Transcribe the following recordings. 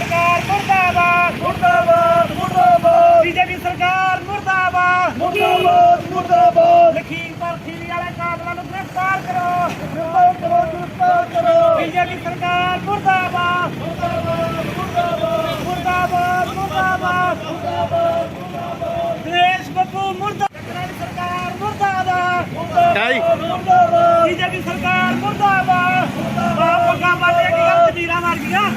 ਸਰਕਾਰ ਮੁਰਦਾਬਾਦ। ਮੁਰਦਾਬਾਦ ਮੁਰਦਾਬਾਦ। ਬੀਜੇਪੀ ਸਰਕਾਰ ਮੁਰਦਾਬਾਦ। ਮੁਰਦਾਬਾਦ ਮੁਰਦਾਬਾਦ। ਲਖੀਮਪੁਰ ਖੀਰੀ ਵਾਲੇ ਕਾਤਲਾਂ ਨੂੰ ਗ੍ਰਿਫਤਾਰ ਕਰੋ। ਗ੍ਰਿਫਤਾਰ ਕਰੋ ਗ੍ਰਿਫਤਾਰ ਕਰੋ। ਬੀਜੇਪੀ ਸਰਕਾਰ ਮੁਰਦਾਬਾਦ। ਮੁਰਦਾਬਾਦ ਮੁਰਦਾਬਾਦ। ਮੁਰਦਾਬਾਦ ਮੁਰਦਾਬਾਦ। ਦੇਸ਼ ਬੱਬੂ ਮੁਰਦਾਬਾਦ ਸਰਕਾਰ ਮੁਰਦਾਬਾਦ। ਮੁਰਦਾਬਾਦ ਬੀਜੇਪੀ ਸਰਕਾਰ ਮੁਰਦਾਬਾਦ। ਬਾਪਾ ਵਾਲੇ ਕੀ ਗੱਲ ਜ਼ਮੀਰਾਂ ਮਾਰ ਗਈਆਂ।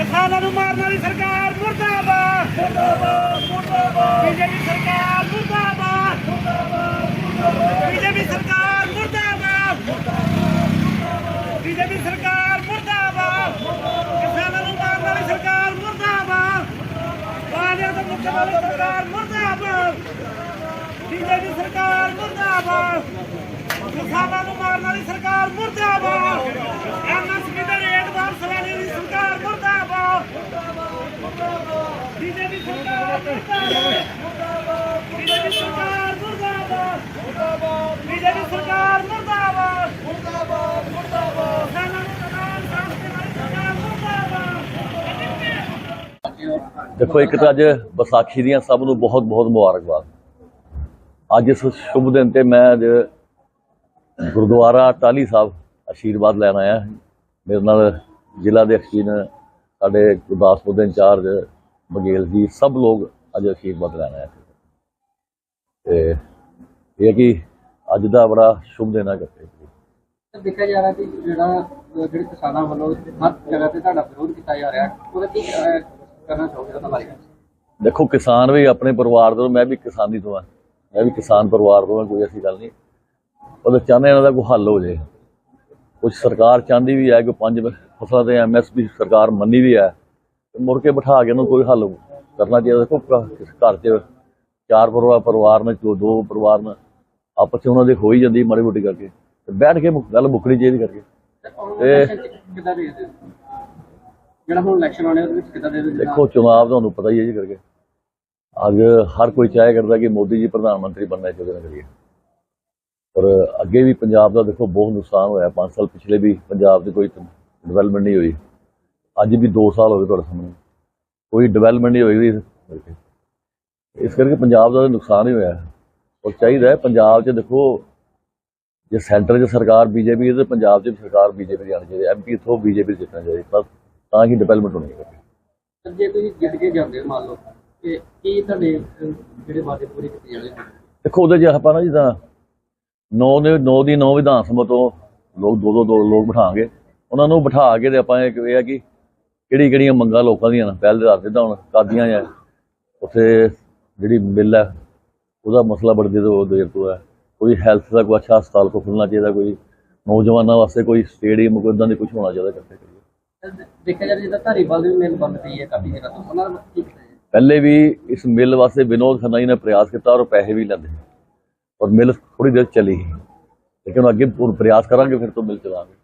ਕਿਸਾਨਾਂ ਨੂੰ ਮਾਰਨ ਵਾਲੀ ਸਰਕਾਰ ਮੁਰਦਾਬਾਦ। ਮੁਰਦਾਬਾਦ ਮੁਰਦਾਬਾਦ। ਬੀਜੇਪੀ ਸਰਕਾਰ ਮੁਰਦਾਬਾਦ। ਬੀਜੇਪੀ ਸਰਕਾਰ ਮੁਰਦਾਬਾਦ। ਬੀਜੇਪੀ ਸਰਕਾਰ ਮੁਰਦਾਬਾਦ। ਕਿਸਾਨਾਂ ਨੂੰ ਮਾਰਨ ਵਾਲੀ ਸਰਕਾਰ ਮੁਰਦਾਬਾਦ। ਬਾਣਿਆਂ ਤੋਂ ਮੁੱਖ ਵਾਲੀ ਸਰਕਾਰ ਮੁਰਦਾਬਾਦ। ਬੀਜੇਪੀ ਸਰਕਾਰ ਮੁਰਦਾਬਾਦ। ਕਿਸਾਨਾਂ ਨੂੰ ਮਾਰਨ ਵਾਲੀ ਸਰਕਾਰ ਮੁਰਦਾਬਾਦ ਐਮਐਸਪੀ ਦੇ ਰੇਟ ਵਾਪਸ ਲੈਣ ਦੀ ਸਰਕਾਰ ਮੁਰਦਾਬਾਦ ਬੀਜੇਪੀ ਸਰਕਾਰ ਮੁਰਦਾਬਾਦ ਬੀਜੇਪੀ ਸਰਕਾਰ ਮੁਰਦਾਬਾਦ ਬੀਜੇਪੀ ਸਰਕਾਰ ਮੁਰਦਾਬਾਦ ਮੁਰਦਾਬਾਦ ਮੁਰਦਾਬਾਦ ਦੇਖੋ, ਇੱਕ ਤਾਂ ਅੱਜ ਵਿਸਾਖੀ ਦੀਆਂ ਸਭ ਨੂੰ ਬਹੁਤ ਬਹੁਤ ਮੁਬਾਰਕਬਾਦ। ਅੱਜ ਇਸ ਸ਼ੁਭ ਦਿਨ ਤੇ ਮੈਂ ਅੱਜ ਗੁਰਦੁਆਰਾ ਟਾਲੀ ਸਾਹਿਬ ਆਸ਼ੀਰਵਾਦ ਲੈਣ ਆਇਆ। ਮੇਰੇ ਨਾਲ ਜ਼ਿਲ੍ਹਾ ਦੇ ਅਖੀਨ ਸਾਡੇ ਗੁਰਦਾਸਪੁਰ ਦੇ ਇੰਚਾਰਜ ਬਗੇਲ ਜੀ ਸਭ ਲੋਕ ਅੱਜ ਆਸ਼ੀਰਵਾਦ ਲੈਣ ਆਏ ਸੀ। ਤੇ ਇਹ ਕਿ ਅੱਜ ਦਾ ਬੜਾ ਸ਼ੁਭ ਦਿਨ ਹੈ ਤਾਂ ਦੇਖਿਆ ਜਾ ਰਿਹਾ ਕਿ ਜਿਹੜਾ ਜਿਹੜੇ ਕਿਸਾਨਾਂ ਵੱਲੋਂ ਹਰ ਜਗ੍ਹਾ ਤੇ ਤੁਹਾਡਾ ਵਿਰੋਧ ਕੀਤਾ ਜਾ ਰਿਹਾ ਉਹਦਾ ਕੀ ਕਰਨਾ ਚਾਹੋਗੇ ਉਹਦਾ ਬਾਰੇ? ਦੇਖੋ ਕਿਸਾਨ ਵੀ ਆਪਣੇ ਪਰਿਵਾਰ ਤੋਂ ਮੈਂ ਵੀ ਕਿਸਾਨੀ ਤੋਂ ਆ। ਮੈਂ ਵੀ ਕਿਸਾਨ ਪਰਿਵਾਰ ਤੋਂ ਹਾਂ ਕੋਈ ਐਸੀ ਗੱਲ ਨਹੀਂ। ਉਹ ਤਾਂ ਚਾਹੁੰਦੇ ਇਹਨਾਂ ਦਾ ਕੋਈ ਹੱਲ ਹੋ ਜਾਏ। ਕੁਝ ਸਰਕਾਰ ਚਾਹੁੰਦੀ ਵੀ ਹੈ ਕਿ ਪੰਜ ਫਸਲਾਂ ਤੇ ਐਮਐਸਪੀ ਸਰਕਾਰ ਮੰਨੀ ਵੀ ਹੈ ਤੇ ਮੁੜ ਕੇ ਬਿਠਾ ਕੇ ਇਹਨੂੰ ਕੋਈ ਹੱਲ ਕਰਨਾ ਚਾਹੀਦਾ। ਦੇਖੋ ਘਰ 'ਚ ਚਾਰ ਪਰਿਵਾਰ ਪਰਿਵਾਰ ਨੇ ਦੋ ਦੋ ਪਰਿਵਾਰ ਨੇ ਆਪਸ 'ਚ ਉਹਨਾਂ ਦੇ ਹੋ ਹੀ ਜਾਂਦੀ ਮਾੜੀ ਮੋਟੀ ਕਰਕੇ। ਤੇ ਬੈਠ ਕੇ ਗੱਲ ਮੁੱਕਣੀ ਚਾਹੀਦੀ ਕਰਕੇ। ਦੇ ਜਿਹੜਾ ਹੁਣ ਇਲੈਕਸ਼ਨ ਆਉਣੇ ਉਹਦੇ ਵਿੱਚ ਕਿੱਦਾਂ ਦੇ ਦਿਓ ਦੇਖੋ ਚੁਣਾਵ ਤੁਹਾਨੂੰ ਪਤਾ ਹੀ ਹੈ ਜੀ ਕਰਕੇ। ਅੱਜ ਹਰ ਕੋਈ ਚਾਹੇ ਕਰਦਾ ਕਿ ਮੋਦੀ ਜੀ ਪ੍ਰਧਾਨ ਮੰਤਰੀ ਬਣਨਾ ਚਾਹੁੰਦੇ ਨੇ ਕਰੀਏ। ਪਰ ਅੱਗੇ ਵੀ ਪੰਜਾਬ ਦਾ ਦੇਖੋ ਬਹੁਤ ਨੁਕਸਾਨ ਹੋਇਆ। 5 ਸਾਲ ਪਿਛਲੇ ਵੀ ਪੰਜਾਬ ਦੀ ਕੋਈ ਡਿਵੈਲਪਮੈਂਟ ਨਹੀਂ ਹੋਈ। ਅੱਜ ਵੀ 2 ਸਾਲ ਹੋ ਗਏ ਤੁਹਾਡੇ ਸਾਹਮਣੇ। ਕੋਈ ਡਿਵੈਲਪਮੈਂਟ ਨਹੀਂ ਹੋਈ ਇਸ ਕਰਕੇ। ਇਸ ਕਰਕੇ ਪੰਜਾਬ ਦਾ ਨੁਕਸਾਨ ਹੀ ਹੋਇਆ। ਔਰ ਚਾਹੀਦਾ ਪੰਜਾਬ 'ਚ ਦੇਖੋ ਜੇ ਸੈਂਟਰ 'ਚ ਸਰਕਾਰ ਬੀਜੇਪੀ ਹੈ ਤੇ ਪੰਜਾਬ 'ਚ ਸਰਕਾਰ ਬੀਜੇਪੀ ਦੀ ਆਉਣੀ ਚਾਹੀਦੀ ਐਮਪੀ ਤੋਂ ਬੀਜੇਪੀ ਜਿੱਤਣਾ ਚਾਹੀਦਾ। ਬਸ ਤਾਂ ਹੀ ਡਿਵੈਲਪਮੈਂਟ ਹੋਣੀ ਹੈ। ਜੇ ਤੁਸੀਂ ਜਿੱਤ ਕੇ ਜਾਂਦੇ ਹੋ ਮੰਨ ਲਓ ਤੇ ਕੀ ਤੁਹਾਡੇ ਜਿਹੜੇ ਵਾਅਦੇ ਪੂਰੇ ਕੀਤੇ ਜਾਣੇ ਦੇਖੋ ਉਹਦੇ 'ਚ ਆਪਾਂ ਨਾ ਜਿੱਦਾਂ ਨੌ ਦੇ ਨੌ ਦੀ ਨੌ ਵਿਧਾਨ ਸਭਾ ਤੋਂ ਲੋਕ ਦੋ ਦੋ ਦੋ ਲੋਕ ਬਿਠਾਵਾਂਗੇ ਉਹਨਾਂ ਨੂੰ ਬਿਠਾ ਕੇ ਤੇ ਆਪਾਂ ਇਹ ਆ ਕਿ ਕਿਹੜੀ ਕਿਹੜੀਆਂ ਮੰਗਾਂ ਲੋਕਾਂ ਦੀਆਂ ਨੇ ਪਹਿਲ ਦੇ ਆਧਾਰ ਤਾਂ ਹੁਣ ਕਾਦੀਆਂ ਆ ਉੱਥੇ ਜਿਹੜੀ ਮਿਲ ਹੈ ਉਹਦਾ ਮਸਲਾ ਬੜੇ ਦੇਰ ਤੋਂ ਦੇਰ ਤੋਂ ਹੈ। ਕੋਈ ਹੈਲਥ ਦਾ ਕੋਈ ਅੱਛਾ ਹਸਪਤਾਲ ਕੋ ਖੁੱਲਣਾ ਚਾਹੀਦਾ ਕੋਈ ਨੌਜਵਾਨਾਂ ਵਾਸਤੇ ਕੋਈ ਸਟੇਡੀਅਮ ਕੋਈ ਇਦਾਂ ਦੀ ਕੁਝ ਹੋਣਾ ਚਾਹੀਦਾ ਕਰਦੇ ਕਰੀਏ। ਦੇਖਿਆ ਜਾ ਰਿਹਾ ਜਿੱਦਾਂ ਧਾਰੀਵਾਲ ਦੀ ਮਿਲ ਬੰਦ ਪਈ ਹੈ ਕਾਫੀ ਜਗ੍ਹਾ ਤੋਂ ਉਹਨਾਂ ਦਾ ਕੀ ਪਹਿਲੇ ਵੀ ਇਸ ਮਿਲ ਵਾਸਤੇ ਵਿਨੋਦ ਖੰਨਾ ਜੀ ਨੇ ਪ੍ਰਯਾਸ ਕੀਤਾ ਔਰ ਪੈਸੇ ਵੀ ਲੈਂਦੇ ਔਰ ਮਿਲ ਥੋੜੀ ਦੇਰ ਚੱਲੀ ਲੇਕਿਨ ਅੱਗੇ ਪ੍ਰਯਾਸ ਕਰਾਂਗੇ ਫਿਰ ਤੋਂ ਮਿਲ ਚਲਾਵਾਂਗੇ